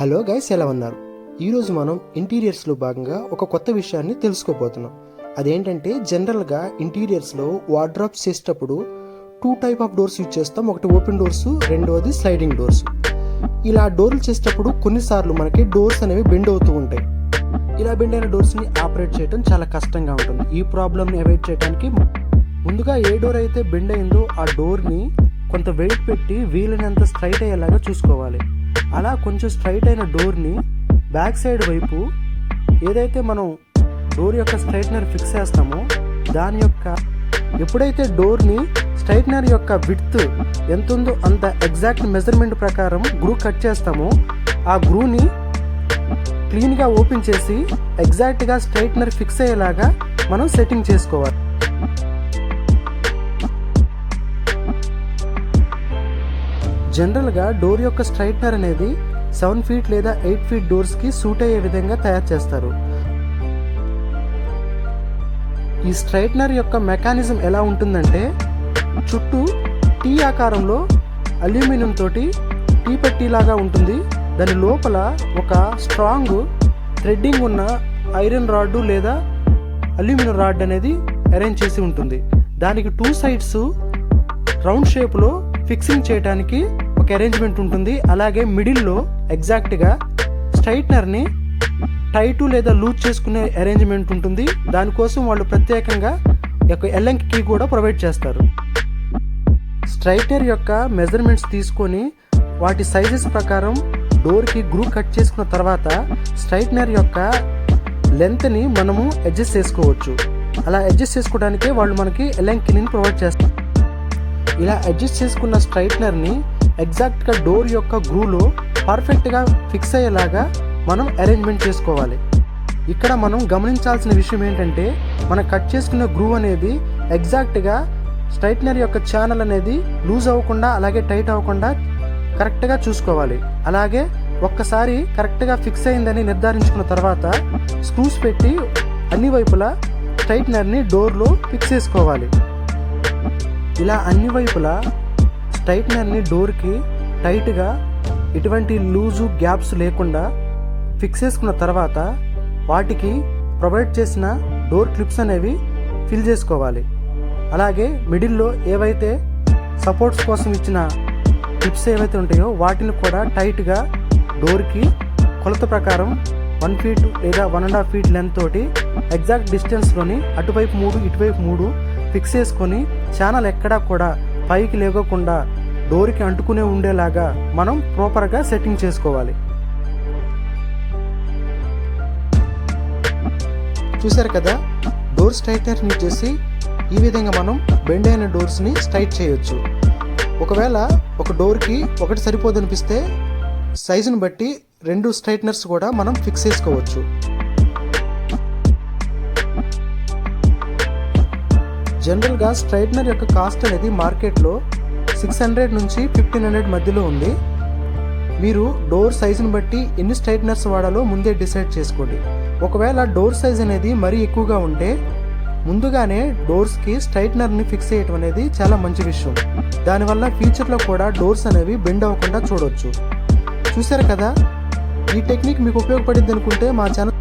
Hello guys ఎలా ఉన్నారు? ఈరోజు మనం ఇంటీరియర్స్లో భాగంగా ఒక కొత్త విషయాన్ని తెలుసుకోబోతున్నాం. అదేంటంటే జనరల్గా ఇంటీరియర్స్లో వార్డ్రాప్స్ చేసేటప్పుడు two type of doors use చేస్తాం. ఒకటి ఓపెన్ డోర్స్ రెండవది స్లైడింగ్ డోర్స్. ఇలా డోర్లు చేసేటప్పుడు కొన్నిసార్లు మనకి డోర్స్ అనేవి బెండ్ అవుతూ ఉంటాయి. ఇలా బెండ్ అయిన డోర్స్ని ఆపరేట్ చేయడం చాలా కష్టంగా ఉంటుంది. ఈ ప్రాబ్లమ్ని అవాయిడ్ చేయడానికి ముందుగా ఏ డోర్ అయితే బెండ్ అయిందో ఆ డోర్ని కొంత వెయిట్ పెట్టి వీలైనంత స్ట్రైట్ అయ్యేలాగా చూసుకోవాలి. అలా కొంచెం స్ట్రైట్ అయిన డోర్ని బ్యాక్ సైడ్ వైపు ఏదైతే మనం డోర్ యొక్క స్ట్రైట్నర్ ఫిక్స్ చేస్తామో దాని యొక్క ఎప్పుడైతే డోర్ని స్ట్రైట్నర్ యొక్క విడ్త్ ఎంత ఉందో అంత ఎగ్జాక్ట్ మెజర్మెంట్ ప్రకారం గ్రూ కట్ చేస్తామో ఆ గ్రూని క్లీన్గా ఓపెన్ చేసి ఎగ్జాక్ట్గా స్ట్రైట్నర్ ఫిక్స్ అయ్యేలాగా మనం సెట్టింగ్ చేసుకోవాలి. జనరల్గా డోర్ యొక్క స్ట్రైట్నర్ అనేది సెవెన్ ఫీట్ లేదా ఎయిట్ ఫీట్ డోర్స్కి సూట్ అయ్యే విధంగా తయారు చేస్తారు. ఈ స్ట్రైట్నర్ యొక్క మెకానిజం ఎలా ఉంటుందంటే చుట్టూ టీ ఆకారంలో అల్యూమినియం తోటి టీ పట్టీలాగా ఉంటుంది. దాని లోపల ఒక స్ట్రాంగ్ థ్రెడ్డింగ్ ఉన్న ఐరన్ రాడ్ లేదా అల్యూమినియం రాడ్ అనేది అరేంజ్ చేసి ఉంటుంది. దానికి టూ సైడ్స్ రౌండ్ షేప్లో ఫిక్సింగ్ చేయడానికి ఒక అరేంజ్మెంట్ ఉంటుంది. అలాగే మిడిల్లో ఎగ్జాక్ట్గా స్ట్రైట్నర్ని టైటు లేదా లూజ్ చేసుకునే అరేంజ్మెంట్ ఉంటుంది. దానికోసం వాళ్ళు ప్రత్యేకంగా ఒక ఎల్ఎంక్ కీ కూడా ప్రొవైడ్ చేస్తారు. స్ట్రైటర్ యొక్క మెజర్మెంట్స్ తీసుకొని వాటి సైజెస్ ప్రకారం డోర్కి గ్రూ కట్ చేసుకున్న తర్వాత స్ట్రైట్నర్ యొక్క లెంత్ని మనము అడ్జస్ట్ చేసుకోవచ్చు. అలా అడ్జస్ట్ చేసుకోవడానికే వాళ్ళు మనకి ఎల్ఎంక్ కీని ప్రొవైడ్ చేస్తారు. ఇలా అడ్జస్ట్ చేసుకున్న స్ట్రైట్నర్ని ఎగ్జాక్ట్గా డోర్ యొక్క గ్రూలో పర్ఫెక్ట్గా ఫిక్స్ అయ్యేలాగా మనం అరేంజ్మెంట్ చేసుకోవాలి. ఇక్కడ మనం గమనించాల్సిన విషయం ఏంటంటే మనం కట్ చేసుకున్న గ్రూ అనేది ఎగ్జాక్ట్గా స్ట్రైట్నర్ యొక్క ఛానల్ అనేది లూజ్ అవ్వకుండా అలాగే టైట్ అవ్వకుండా కరెక్ట్గా చూసుకోవాలి. అలాగే ఒక్కసారి కరెక్ట్గా ఫిక్స్ అయిందని నిర్ధారించుకున్న తర్వాత స్క్రూస్ పెట్టి అన్ని వైపులా స్ట్రైట్నర్ని డోర్లో ఫిక్స్ చేసుకోవాలి. ఇలా అన్ని వైపులా స్ట్రైట్నర్ని డోర్కి టైట్గా ఎటువంటి లూజు గ్యాప్స్ లేకుండా ఫిక్స్ చేసుకున్న తర్వాత వాటికి ప్రొవైడ్ చేసిన డోర్ క్లిప్స్ అనేవి ఫిల్ చేసుకోవాలి. అలాగే మిడిల్లో ఏవైతే సపోర్ట్స్ కోసం ఇచ్చిన క్లిప్స్ ఏవైతే ఉంటాయో వాటిని కూడా టైట్గా డోర్కి కొలత ప్రకారం వన్ ఫీట్ లేదా one and half feet length తోటి ఎగ్జాక్ట్ డిస్టెన్స్లోని అటువైపు మూడు ఇటువైపు మూడు ఫిక్స్ చేసుకొని ఛానల్ ఎక్కడా కూడా పైకి లేకోకుండా డోర్కి అంటుకునే ఉండేలాగా మనం ప్రాపర్గా సెట్టింగ్ చేసుకోవాలి. చూసారు కదా? డోర్ స్ట్రైట్నర్ యూజ్ చేసి ఈ విధంగా మనం బెండ్ అయిన డోర్స్ని స్ట్రైట్ చేయొచ్చు. ఒకవేళ ఒక డోర్కి ఒకటి సరిపోదనిపిస్తే సైజుని బట్టి రెండు స్ట్రైట్నర్స్ కూడా మనం ఫిక్స్ చేసుకోవచ్చు. జనరల్గా స్ట్రైట్నర్ యొక్క కాస్ట్ అనేది మార్కెట్లో సిక్స్ హండ్రెడ్ నుంచి ఫిఫ్టీన్ హండ్రెడ్ మధ్యలో ఉంది. మీరు డోర్ సైజుని బట్టి ఎన్ని స్ట్రైట్నర్స్ వాడాలో ముందే డిసైడ్ చేసుకోండి. ఒకవేళ డోర్ సైజ్ అనేది మరీ ఎక్కువగా ఉంటే ముందుగానే డోర్స్కి స్ట్రైట్నర్ని ఫిక్స్ చేయటం అనేది చాలా మంచి విషయం. దానివల్ల ఫ్యూచర్లో కూడా డోర్స్ అనేవి బెండ్ అవ్వకుండా చూడవచ్చు చూసారు కదా? ఈ టెక్నిక్ మీకు ఉపయోగపడింది అనుకుంటే మా ఛానల్